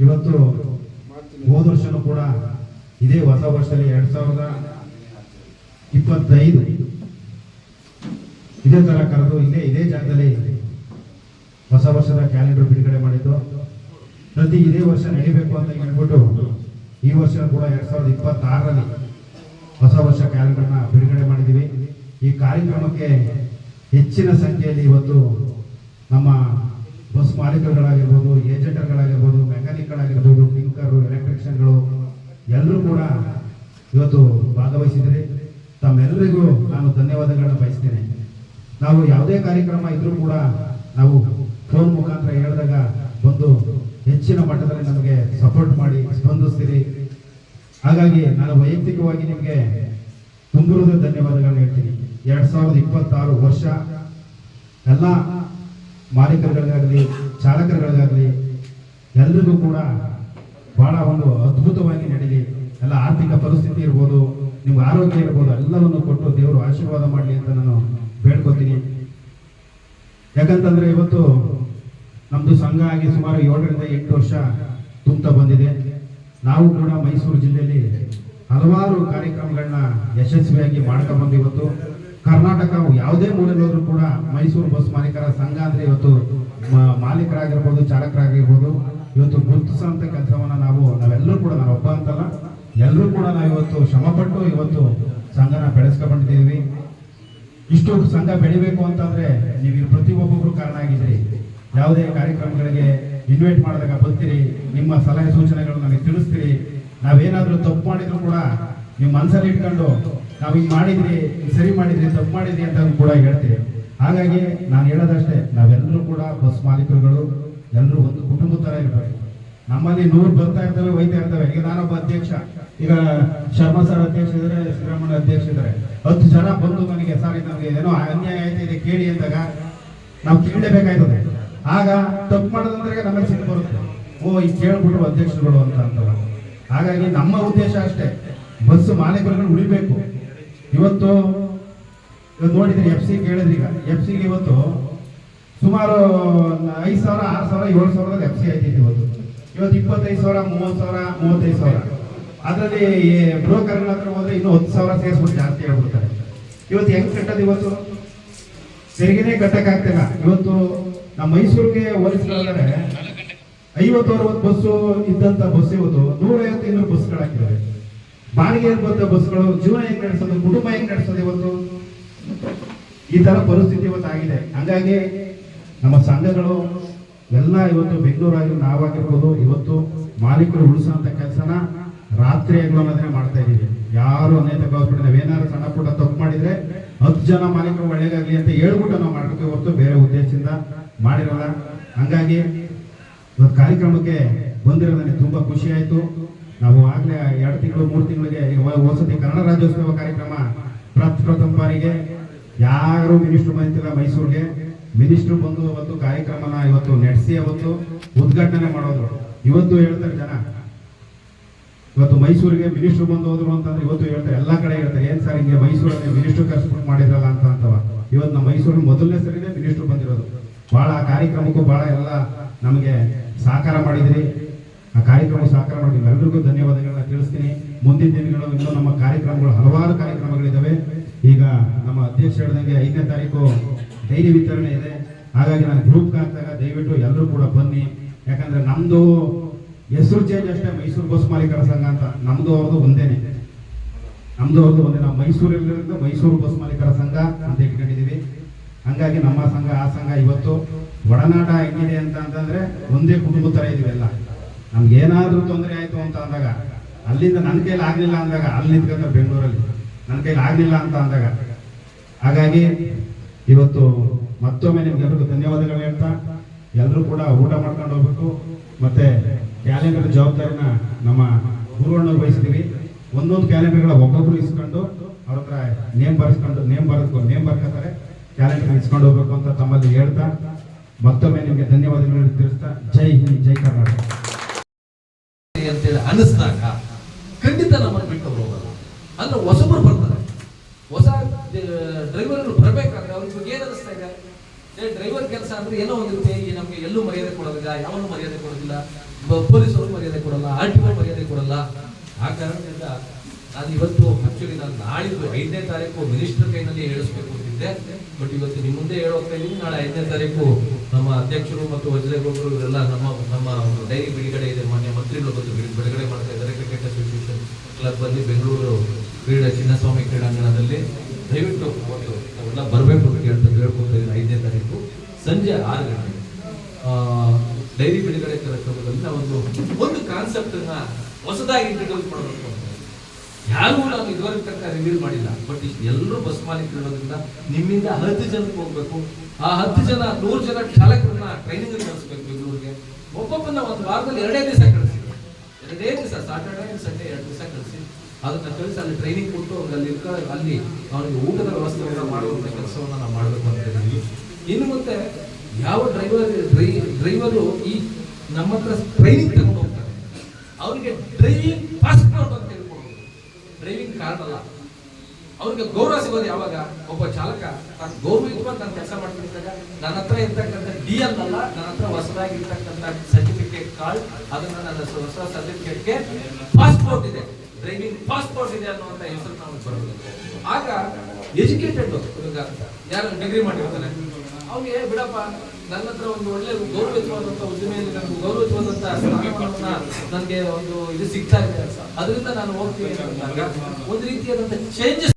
ಇವತ್ತು ಹೋದ ವರ್ಷನೂ ಕೂಡ ಇದೇ ಹೊಸ ವರ್ಷದಲ್ಲಿ ಎರಡ್ ಸಾವಿರದ ಇಪ್ಪತ್ತೈದು. ಇದೇ ತರ ಕರೆದು ಇಲ್ಲೇ ಇದೇ ಜಾಗದಲ್ಲಿ ಹೊಸ ವರ್ಷದ ಕ್ಯಾಲೆಂಡರ್ ಬಿಡುಗಡೆ ಮಾಡಿದ್ದು. ಪ್ರತಿ ಇದೇ ವರ್ಷ ನಡಿಬೇಕು ಅಂತ ಹೇಳ್ಬಿಟ್ಟು ಈ ವರ್ಷ ಕೂಡ ಎರಡ್ ಸಾವಿರದ ಇಪ್ಪತ್ತಾರರಲ್ಲಿ ಹೊಸ ವರ್ಷ ಕ್ಯಾಲೆಂಡರ್ನ ಬಿಡುಗಡೆ ಮಾಡಿದ್ದೀವಿ. ಈ ಕಾರ್ಯಕ್ರಮಕ್ಕೆ ಹೆಚ್ಚಿನ ಸಂಖ್ಯೆಯಲ್ಲಿ ಇವತ್ತು ನಮ್ಮ ಬಸ್ ಮಾಲೀಕರುಗಳಾಗಿರ್ಬೋದು, ಏಜೆಂಟರ್ಗಳಾಗಿರ್ಬೋದು ಮೆಕ್ಯಾನಿಕ್ಗಳಾಗಿರ್ಬೋದು ಟಿಂಕರು, ಎಲೆಕ್ಟ್ರಿಷಿಯನ್ಗಳು, ಎಲ್ಲರೂ ಕೂಡ ಇವತ್ತು ಭಾಗವಹಿಸಿದ್ರಿ. ತಮ್ಮೆಲ್ಲರಿಗೂ ನಾನು ಧನ್ಯವಾದಗಳನ್ನ ಬಯಸ್ತೇನೆ. ನಾವು ಯಾವುದೇ ಕಾರ್ಯಕ್ರಮ ಇದ್ರೂ ಕೂಡ ನಾವು ಫೋನ್ ಮುಖಾಂತರ ಹೇಳಿದಾಗ ಬಂದು ಹೆಚ್ಚಿನ ಮಟ್ಟದಲ್ಲಿ ನಮಗೆ ಸಪೋರ್ಟ್ ಮಾಡಿ ಸ್ಪಂದಿಸ್ತೀರಿ. ಹಾಗಾಗಿ ನಾನು ವೈಯಕ್ತಿಕವಾಗಿ ನಿಮಗೆ ತುಂಬಿರುವುದೇ ಧನ್ಯವಾದಗಳನ್ನ ಹೇಳ್ತೀನಿ. ಎರಡ್ ಸಾವಿರದ ಇಪ್ಪತ್ತಾರು ವರ್ಷ ಎಲ್ಲ ಮಾಲೀಕರುಗಳಿಗಾಗಲಿ, ಚಾಲಕರುಗಳಿಗಾಗಲಿ, ಎಲ್ರಿಗೂ ಕೂಡ ಬಹಳ ಒಂದು ಅದ್ಭುತವಾಗಿ ನಡೀಲಿ. ಎಲ್ಲ ಆರ್ಥಿಕ ಪರಿಸ್ಥಿತಿ ಇರ್ಬೋದು, ನಿಮ್ಗೆ ಆರೋಗ್ಯ ಇರ್ಬೋದು, ಎಲ್ಲವನ್ನು ಕೊಟ್ಟು ದೇವರು ಆಶೀರ್ವಾದ ಮಾಡಲಿ ಅಂತ ನಾನು ಬೇಡ್ಕೊತೀನಿ. ಯಾಕಂತಂದ್ರೆ ಇವತ್ತು ನಮ್ಮದು ಸಂಘ ಆಗಿ ಸುಮಾರು ಏಳರಿಂದ ಎಂಟು ವರ್ಷ ತುಂಬ್ತಾ ಬಂದಿದೆ. ನಾವು ಕೂಡ ಮೈಸೂರು ಜಿಲ್ಲೆಯಲ್ಲಿ ಹಲವಾರು ಕಾರ್ಯಕ್ರಮಗಳನ್ನ ಯಶಸ್ವಿಯಾಗಿ ಮಾಡ್ಕೊಂಡ್ಬಂದು ಇವತ್ತು ಕರ್ನಾಟಕ ಯಾವುದೇ ಹೋದ್ರೂ ಕೂಡ ಮೈಸೂರು ಬಸ್ ಮಾಲೀಕರ ಸಂಘ ಅಂದ್ರೆ ಇವತ್ತು ಮಾಲೀಕರಾಗಿರ್ಬೋದು, ಚಾಲಕರಾಗಿರ್ಬೋದು, ಇವತ್ತು ಗುರುತಿಸುವಂತ ಕೆಲಸವನ್ನ ನಾವು ನಾವೆಲ್ಲರೂ ಕೂಡ ನಾನು ಒಬ್ಬ ಅಂತಲ್ಲ. ಎಲ್ಲರೂ ಕೂಡ ನಾವು ಇವತ್ತು ಶ್ರಮಪಟ್ಟು ಇವತ್ತು ಸಂಘನ ಬೆಳೆಸ್ಕೊಂಡ್ಬಂದಿದ್ದೀವಿ. ಇಷ್ಟು ಸಂಘ ಬೆಳಿಬೇಕು ಅಂತಂದ್ರೆ ನೀವು ಇಲ್ಲಿ ಪ್ರತಿಯೊಬ್ಬೊಬ್ಬರು ಕಾರಣ ಆಗಿದ್ರಿ ಯಾವುದೇ ಕಾರ್ಯಕ್ರಮಗಳಿಗೆ ಇನ್ವೈಟ್ ಮಾಡಿದಾಗ ಬರ್ತೀರಿ. ನಿಮ್ಮ ಸಲಹೆ ಸೂಚನೆಗಳು ನನಗೆ ತಿಳಿಸ್ತೀರಿ. ನಾವೇನಾದರೂ ತಪ್ಪು ಮಾಡಿದ್ರು ಕೂಡ ನೀವು ಮನಸ್ಸಲ್ಲಿ ಇಟ್ಕೊಂಡು ನಾವು ಹಿಂಗೆ ಮಾಡಿದ್ರಿ ಸರಿ ಮಾಡಿದ್ರಿ, ತಪ್ಪು ಮಾಡಿದ್ರಿ ಅಂತ ಕೂಡ ಹೇಳ್ತೀವಿ ಹಾಗಾಗಿ ನಾನು ಹೇಳೋದಷ್ಟೇ, ನಾವೆಲ್ಲರೂ ಕೂಡ ಬಸ್ ಮಾಲೀಕರುಗಳು, ಎಲ್ಲರೂ ಒಂದು ಕುಟುಂಬ ಥರ ಇರಬೇಕು. ನಮ್ಮಲ್ಲಿ ನೂರು ಬರ್ತಾ ಇರ್ತವೆ ಒಯ್ತಾ ಇರ್ತವೆ ಈಗ ನಾನೊಬ್ಬ ಅಧ್ಯಕ್ಷ, ಈಗ ಶರ್ಮಾ ಸರ್ ಅಧ್ಯಕ್ಷ ಇದ್ದಾರೆ ಶ್ರೀರಾಮಣ್ಣ ಅಧ್ಯಕ್ಷ ಇದ್ದಾರೆ. ಹತ್ತು ಜನ ಬಂದು ನನಗೆ, ಸರ್ ನಮಗೆ ಏನೋ ಅನ್ಯಾಯ ಆಯ್ತಾ ಇದೆ ಕೇಳಿ ಅಂದಾಗ ನಾವು ಕೇಳಲೇಬೇಕಾಯ್ತದೆ. ಆಗ ತಪ್ಪು ಮಾಡೋದಂದ್ರೆ ನಮಗೆ ಸಿಟ್ಟು ಬರುತ್ತೆ. ಓ ಈಗ ಕೇಳ್ಬಿಟ್ರು ಅಧ್ಯಕ್ಷರುಗಳು ಅಂತ ಅಂತವ ಹಾಗಾಗಿ ನಮ್ಮ ಉದ್ದೇಶ ಅಷ್ಟೇ. ಬಸ್ ಮಾಲೀಕರುಗಳು ಉಳಿಬೇಕು. ಇವತ್ತು ನೋಡಿದ್ರೆ ಎಫ್ ಸಿ ಕೇಳಿದ್ರಿ ಈಗ. ಎಫ್ ಸಿಗೆ ಇವತ್ತು ಸುಮಾರು ಐದು ಸಾವಿರ, ಆರು ಸಾವಿರ, ಏಳು ಸಾವಿರದ ಎಫ್ ಸಿ ಐತಿ ಇವತ್ತು. ಇವತ್ತು ಇಪ್ಪತ್ತೈದು ಸಾವಿರ, ಮೂವತ್ತು ಸಾವಿರ, ಮೂವತ್ತೈದು ಸಾವಿರ. ಅದರಲ್ಲಿ ಬ್ರೋಕರ್ಗಳ ಹತ್ರ ಹೋದ್ರೆ ಇನ್ನೂ ಹತ್ತು ಸಾವಿರ ಸೇರಿಸ್ಬಿಟ್ಟು ಜಾಸ್ತಿ ಹೇಳ್ಬಿಡ್ತಾರೆ. ಇವತ್ತು ಹೆಂಗ್ ಕಟ್ಟೋದು ಇವತ್ತು? ತೆರಿಗೆನೇ ಕಟ್ಟಕ್ಕಾಗ್ತಿಲ್ಲ. ಇವತ್ತು ನಮ್ಮ ಮೈಸೂರಿಗೆ ಹೋಲಿಸ್ಕೊಂಡ್ರೆ ಐವತ್ತು, ಅರವತ್ತು ಬಸ್ಸು ಇದ್ದಂಥ ಬಸ್ ಇವತ್ತು ನೂರೈವತ್ತು ಇನ್ನೂರು ಬಸ್ಗಳಾಗಿದ್ದಾವೆ ಬಾಡಿಗೆ ಬಂದ ಬಸ್ಗಳು ಜೀವನ ಹೆಂಗ್ ನಡೆಸೋದು, ಕುಟುಂಬ ಹೆಂಗ್ ನಡೆಸೋದು ಇವತ್ತು? ಈ ತರ ಪರಿಸ್ಥಿತಿ ಇವತ್ತು ಆಗಿದೆ. ಹಂಗಾಗಿ ನಮ್ಮ ಸಂಘಗಳು ಎಲ್ಲ ಇವತ್ತು ಬೆಂಗಳೂರಾಗಿ ನಾವಾಗಿರ್ಬೋದು, ಇವತ್ತು ಮಾಲೀಕರು ಉಳಿಸುವಂತ ಕೆಲಸನ ರಾತ್ರಿ ಅನ್ನೋದನ್ನೇ ಮಾಡ್ತಾ ಇದೀವಿ ಯಾರು ಅನೇಕ ನಾವೇನಾದ್ರು ಸಣ್ಣ ಪುಟ್ಟ ತಪ್ಪು ಮಾಡಿದ್ರೆ ಹತ್ತು ಜನ ಮಾಲೀಕರು ಒಳ್ಳೇದಾಗ್ಲಿ ಅಂತ ಹೇಳ್ಬಿಟ್ಟು ನಾವು ಮಾಡ್ಬೇಕು ಇವತ್ತು, ಬೇರೆ ಉದ್ದೇಶದಿಂದ ಮಾಡಿರಲ್ಲ. ಹಂಗಾಗಿ ಇವತ್ತು ಕಾರ್ಯಕ್ರಮಕ್ಕೆ ಬಂದಿರೋ ನನಗೆ ತುಂಬಾ ಖುಷಿ ಆಯ್ತು. ನಾವು ಆಗ್ಲೇ ಎರಡು ತಿಂಗಳು, ಮೂರು ತಿಂಗಳಿಗೆ ವಸತಿ ಕನ್ನಡ ರಾಜ್ಯೋತ್ಸವ ಕಾರ್ಯಕ್ರಮ ಪ್ರಥಮ ಬಾರಿಗೆ ಯಾರು ಮಿನಿಸ್ಟರ್ ಬಂದಿಲ್ಲ ಮೈಸೂರಿಗೆ. ಮಿನಿಸ್ಟರ್ ಬಂದು ಒಂದು ಕಾರ್ಯಕ್ರಮನ ಇವತ್ತು ನಡೆಸಿ, ಅವತ್ತು ಉದ್ಘಾಟನೆ ಮಾಡೋದು. ಇವತ್ತು ಹೇಳ್ತಾರೆ ಜನ. ಇವತ್ತು ಮೈಸೂರಿಗೆ ಮಿನಿಸ್ಟರ್ ಬಂದು ಹೋದ್ರು ಅಂತಂದ್ರೆ ಇವತ್ತು ಹೇಳ್ತಾರೆ, ಎಲ್ಲಾ ಕಡೆ ಹೇಳ್ತಾರೆ, ಏನ್ ಸರ್ ಹಿಂಗೆ ಮೈಸೂರಲ್ಲಿ ಮಿನಿಸ್ಟರ್ ಕರ್ಸ್ಬಿಟ್ಟು ಮಾಡಿದ್ರಲ್ಲ ಅಂತ ಅಂತವ. ಇವತ್ತು ನಮ್ಮ ಮೈಸೂರಿಗೆ ಮೊದಲನೇ ಸರಿನೇ ಮಿನಿಸ್ಟರ್ ಬಂದಿರೋದು. ಬಹಳ ಕಾರ್ಯಕ್ರಮಕ್ಕೂ ಬಹಳ ಎಲ್ಲ ನಮಗೆ ಸಹಕಾರ ಮಾಡಿದ್ರಿ. ಆ ಕಾರ್ಯಕ್ರಮ ಸಹಕಾರ ಮಾಡಿ ಎಲ್ಲರಿಗೂ ಧನ್ಯವಾದಗಳನ್ನ ತಿಳಿಸ್ತೀನಿ. ಮುಂದಿನ ದಿನಗಳು ಇನ್ನೂ ನಮ್ಮ ಕಾರ್ಯಕ್ರಮಗಳು ಹಲವಾರು ಕಾರ್ಯಕ್ರಮಗಳಿದ್ದಾವೆ. ಈಗ ನಮ್ಮ ಅಧ್ಯಕ್ಷ ಹೇಳಿದಂಗೆ ಐದನೇ ತಾರೀಕು ಡೈರಿ ವಿತರಣೆ ಇದೆ. ಹಾಗಾಗಿ ನಾನು ಗ್ರೂಪ್ ಹಾಕಿದಾಗ ದಯವಿಟ್ಟು ಎಲ್ಲರೂ ಕೂಡ ಬನ್ನಿ. ಯಾಕಂದ್ರೆ ನಮ್ದು ಹೆಸರು ಚೇಂಜ್ ಅಷ್ಟೇ, ಮೈಸೂರು ಬಸ್ ಮಾಲೀಕರ ಸಂಘ ಅಂತ. ನಮ್ದು ಅವ್ರದ್ದು ಒಂದೇನೆ. ನಮ್ದು ಅವ್ರದ್ದು ಒಂದೇ. ನಾವು ಮೈಸೂರಲ್ಲಿರೋದ್ರಿಂದ ಮೈಸೂರು ಬಸ್ ಮಾಲೀಕರ ಸಂಘ ಅಂತ ಇಟ್ಕೊಂಡಿದೀವಿ ಹಂಗಾಗಿ ನಮ್ಮ ಸಂಘ, ಆ ಸಂಘ ಇವತ್ತು ಒಡನಾಟ ಹೆಂಗಿದೆ ಅಂತ ಅಂತಂದ್ರೆ ಒಂದೇ ಕುಟುಂಬ ಇದೀವಿ ಎಲ್ಲ. ನಮ್ಗೆ ಏನಾದ್ರೂ ತೊಂದರೆ ಆಯ್ತು ಅಂತ ಅಂದಾಗ, ಅಲ್ಲಿಂದ ನನ್ನ ಕೈಲಿ ಆಗಲಿಲ್ಲ ಅಂದಾಗ ಅಲ್ಲಿ ನಿಂತ್ಕೊಂಡ ಬೆಂಗಳೂರಲ್ಲಿ. ನನ್ನ ಕೈಲಿ ಆಗಲಿಲ್ಲ ಅಂತ ಅಂದಾಗ. ಹಾಗಾಗಿ ಇವತ್ತು ಮತ್ತೊಮ್ಮೆ ನಿಮ್ಗೆಲ್ರಿಗೂ ಧನ್ಯವಾದಗಳು ಹೇಳ್ತಾ ಎಲ್ಲರೂ ಕೂಡ ಊಟ ಮಾಡ್ಕೊಂಡು ಹೋಗ್ಬೇಕು. ಮತ್ತೆ ಕ್ಯಾಲೆಂಡರ್ ಜವಾಬ್ದಾರಿನ ನಮ್ಮ ಗುರುವಣ್ಣವ್ರು ವಹಿಸ್ತೀವಿ. ಒಂದೊಂದು ಕ್ಯಾಲೆಂಡರ್ಗಳ ಒಬ್ಬೊಬ್ರು ಇಸ್ಕೊಂಡು ಅವ್ರ ಹತ್ರ ನೇಮ್ ಬರೆಸ್ಕೊಂಡು ನೇಮ್ ಬರೆಸ್ಕೊಂಡು ನೇಮ್ ಬರ್ಕೊತಾರೆ ಕ್ಯಾಲೆಂಡರ್ ಇಸ್ಕೊಂಡು ಹೋಗ್ಬೇಕು ಅಂತ ತಮ್ಮಲ್ಲಿ ಹೇಳ್ತಾ, ಮತ್ತೊಮ್ಮೆ ನಿಮಗೆ ಧನ್ಯವಾದಗಳು ತಿಳಿಸ್ತಾ, ಜೈ ಹಿಂದ್, ಜೈ ಕರ್ನಾಟಕ. ಅನಿಸ್ದಾಗ ಖಂಡಿತ ನಮ್ಮನ್ನು ಬಿಟ್ಟು ಹೋಗಲ್ಲ. ಅಂದ್ರೆ ಹೊಸಬರು ಬರ್ತಾರೆ. ಹೊಸ ಡ್ರೈವರ್ಗಳು ಬರಬೇಕಾದ್ರೆ ಅವ್ರಿಗೆ ಇವಾಗ ಏನು ಅನಿಸ್ತಾ ಇದೆ? ಡ್ರೈವರ್ ಕೆಲಸ ಅಂದ್ರೆ ಏನೋ ಒಂದಿರುತ್ತೆ, ಈ ನಮಗೆ ಎಲ್ಲೂ ಮರ್ಯಾದೆ ಕೊಡೋದಿಲ್ಲ ಯಾವನು ಮರ್ಯಾದೆ ಕೊಡೋದಿಲ್ಲ ಪೊಲೀಸ್ ಪೊಲೀಸರು ಮರ್ಯಾದೆ ಕೊಡಲ್ಲ, ಆರ್ ಟಿ ಮರ್ಯಾದೆ ಕೊಡಲ್ಲ. ಆ ಕಾರಣದಿಂದ ನಾನು ಇವತ್ತು ಆಕ್ಚುಲಿ ನಾನು ನಾಳಿದ್ದು ಐದನೇ ತಾರೀಕು ಮಿನಿಸ್ಟರ್ ಕೈನಲ್ಲಿ ಹೇಳಿಸ್ಬೇಕು ಅಂತಿದ್ದೆ. ಬಟ್ ಇವತ್ತು ನಿಮ್ಮ ಮುಂದೆ ಹೇಳೋಗ್ತಾ ಇದ್ದೀನಿ ನಾಳೆ ಐದನೇ ತಾರೀಕು ನಮ್ಮ ಅಧ್ಯಕ್ಷರು ಮತ್ತು ವಜ್ರೇಗೌಡರು ಇವರೆಲ್ಲ ನಮ್ಮ ನಮ್ಮ ಒಂದು ಡೈರಿ ಬಿಡುಗಡೆ ಇದೆ. ಮಾನ್ಯ ಮಂತ್ರಿಗಳು ಬಂದು ಬಿಡು- ಬಿಡುಗಡೆ ಮಾಡ್ತಾ ಇದ್ದಾರೆ. ಕ್ರಿಕೆಟ್ ಅಸೋಸಿಯೇಷನ್ ಕ್ಲಬ್ ಅಲ್ಲಿ ಬೆಂಗಳೂರು ಕ್ರೀಡಾ ಚಿನ್ನಸ್ವಾಮಿ ಕ್ರೀಡಾಂಗಣದಲ್ಲಿ ದಯವಿಟ್ಟು ಒಂದು ಅವೆಲ್ಲ ಬರಬೇಕು ಅಂತ ಹೇಳ್ತಾ ಹೇಳ್ಕೊತಾ ಇದ್ದೀನಿ ಐದನೇ ತಾರೀಕು. ಸಂಜೆ ಆರು ಗಂಟೆ ಡೈರಿ ಬಿಡುಗಡೆ ಕಾರ್ಯಕ್ರಮದಲ್ಲಿ ನಾವೊಂದು, ಒಂದು ಕಾನ್ಸೆಪ್ಟನ್ನು ಹೊಸದಾಗಿ ಇಂಟ್ರೊಡ್ಯೂಸ್ ಮಾಡಬೇಕು ಯಾರು ನಾನು ಇದುವರೆಗೆ ತನಕ ರಿವೀಲ್ ಮಾಡಿಲ್ಲ. ಬಟ್ ಇಷ್ಟು ಎಲ್ಲರೂ ಬಸ್ ಮಾಲೀಕರು ಇರೋದ್ರಿಂದ ನಿಮ್ಮಿಂದ ಹತ್ತು ಜನಕ್ಕೆ ಹೋಗ್ಬೇಕು. ಆ ಹತ್ತು ಜನ, ನೂರು ಜನ ಚಾಲಕರನ್ನ ಟ್ರೈನಿಂಗ್ ಕಳಿಸ್ಬೇಕು ಬೆಂಗಳೂರಿಗೆ. ಒಬ್ಬೊಬ್ಬನ ಒಂದು ವಾರದಲ್ಲಿ ಎರಡೇ ದಿವಸ ಕಳಿಸಿ. ಎರಡೇ ದಿವಸ ಸಾಟರ್ಡೆ ಸಂಡೇ ಎರಡು ದಿವಸ ಕಳಿಸಿ. ಅದನ್ನ ಕಳಿಸಿ, ಅಲ್ಲಿ ಟ್ರೈನಿಂಗ್ ಕೊಟ್ಟು ಅಲ್ಲಿ ಅಲ್ಲಿ ಅವನಿಗೆ ಊಟದ ವ್ಯವಸ್ಥೆಯನ್ನು ಮಾಡುವಂಥ ಕೆಲಸವನ್ನು ನಾವು ಮಾಡಬೇಕು ಅಂತ ಹೇಳಿದ್ವಿ. ಇನ್ನು ಮುಂದೆ ಯಾವ ಡ್ರೈವರ್ ಡ್ರೈ ಡ್ರೈವರು ಈ ನಮ್ಮ ಹತ್ರ ಟ್ರೈನಿಂಗ್ ತಗೊಂಡು ಹೋಗ್ತಾರೆ. ಅವರಿಗೆ ಡ್ರೈವಿಂಗ್ ಪಾಸ್ಪೋರ್ಟ್ ಅಂತ ಡ್ರೈವಿಂಗ್ ಕಾರ್ಡ್ ಅಲ್ಲ ಅವ್ರಿಗೆ ಗೌರವ ಸಿಗೋದು ಯಾವಾಗ? ಒಬ್ಬ ಚಾಲಕ ತಾನು ಇಟ್ಕೊಂಡು ನಾನು ಕೆಲಸ ಮಾಡ್ತಿದ್ದಾಗ ನನ್ನ ಹತ್ರ ಇರ್ತಕ್ಕಂಥ ಡಿ ಎಲ್ ಅಲ್ಲ, ನನ್ನ ಹತ್ರ ಹೊಸದಾಗಿ ಇರ್ತಕ್ಕಂಥ ಸರ್ಟಿಫಿಕೇಟ್ ಕಾರ್ಡ್ ಅದನ್ನ ನನ್ನ ಹೊಸ ಸರ್ಟಿಫಿಕೇಟ್ಗೆ ಪಾಸ್ಪೋರ್ಟ್ ಇದೆ. ಡ್ರೈವಿಂಗ್ ಪಾಸ್ಪೋರ್ಟ್ ಇದೆ ಅನ್ನುವಂಥ ಹೆಸರು ನಾವು ಬರೋದು ಆಗ ಎಜುಕೇಟೆಡ್ ಯಾರು ಡಿಗ್ರಿ ಮಾಡಿರ್ತಾನೆ ಅವ್ನಿಗೆ, ಬಿಡಪ್ಪ ನನ್ನ ಹತ್ರ ಒಂದು ಒಳ್ಳೆ ಗೌರವಿತವಾದಂತಹ ಉದ್ದಿಮೆಯಲ್ಲಿ ನನಗೆ ಗೌರವಿತವಾದಂತಹ ಸ್ಥಾನಮಾನವನ್ನ ನನಗೆ ಒಂದು ಇದು ಸಿಗ್ತಾ ಇದೆ ಅದರಿಂದ ನಾನು ಹೋಗ್ತೀನಿ ಒಂದು ರೀತಿಯಾದಂತಹ ಚೇಂಜಸ್